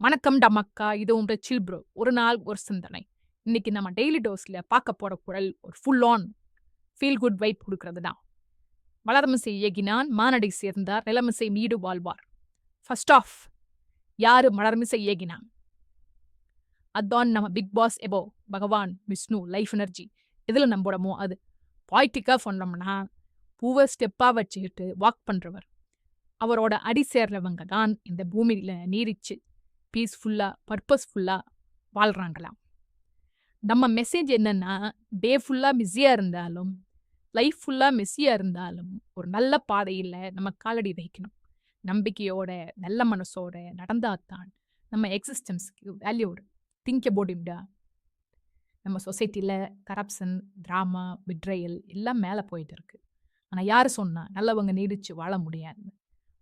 வணக்கம் டமக்கா இது உங்க சில் ப்ரோ ஒரு நாள் ஒரு சிந்தனை. இன்னைக்கு நம்ம டெய்லி டோஸில் பார்க்க போகிற குரல் ஒரு full on feel good vibe கொடுக்கறது தான் வளரமிசை இயக்கினான் மானடை சேர்ந்தார் நிலமிசை மீடு வாழ்வார். ஃபர்ஸ்ட் ஆஃப் யாரு மலர்மிசை இயக்கினான்? அதான் நம்ம பிக் பாஸ் எபோ பகவான் விஷ்ணு லைஃப் எனர்ஜி எதில் நம்போடமோ அது பாய்ட்டிக்காக சொன்னோம்னா பூவை ஸ்டெப்பாக வச்சுக்கிட்டு வாக் பண்ணுறவர் அவரோட அடி சேர்றவங்க தான் இந்த பூமியில் நீரிச்சு பீஸ்ஃபுல்லாக பர்பஸ்ஃபுல்லாக வாழ்கிறாங்களாம் நம்ம மெசேஜ் என்னென்னா டே ஃபுல்லாக பிஸியாக இருந்தாலும் லைஃப் ஃபுல்லாக மெஸ்ஸியாக இருந்தாலும் ஒரு நல்ல பாதையில் நம்ம காலடி வைக்கணும். நம்பிக்கையோட நல்ல மனசோட நடந்தாதான் நம்ம எக்ஸிஸ்டன்ஸ்க்கு வேல்யூ திங்க் அபவுட் இம்டா நம்ம சொசைட்டியில் கரப்ஷன் ட்ராமா விட்ரையல் எல்லாம் மேலே போயிட்டு இருக்கு. ஆனால் யார் சொன்னால் நல்லவங்க நீடித்து வாழ முடியாது.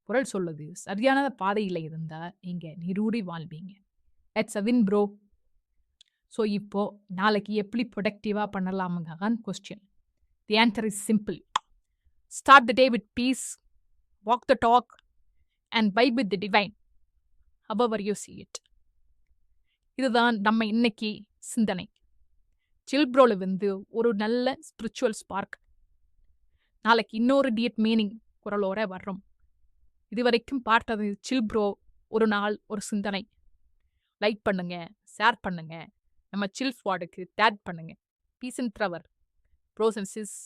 குரல் சொல்லுது. சரியான பாதையில் இருந்தால் நீங்கள் நிரூடி வாழ்வீங்க. It's a win bro so இப்போது நாளைக்கு எப்படி ப்ரொடக்டிவாக பண்ணலாமுங்கான் question the answer is simple start the day with peace walk the talk and vibe with the divine above you see it இதுதான் நம்ம இன்னைக்கு சிந்தனை. சில்ப்ரோவில் வந்து ஒரு நல்ல ஸ்பிரிச்சுவல் ஸ்பார்க் நாளைக்கு இன்னொரு டியட் மீனிங் குரலோட வர்றோம். இதுவரைக்கும் பார்த்தது சில் ப்ரோ ஒரு நாள் ஒரு சிந்தனை. லைக் பண்ணுங்க ஷேர் பண்ணுங்க. நம்ம சில் ஸ்வாடுக்கு டேட் பண்ணுங்க. பீஸ் அண்ட் ட்ரவர் ப்ரோஸ் அண்ட் சிஸ்.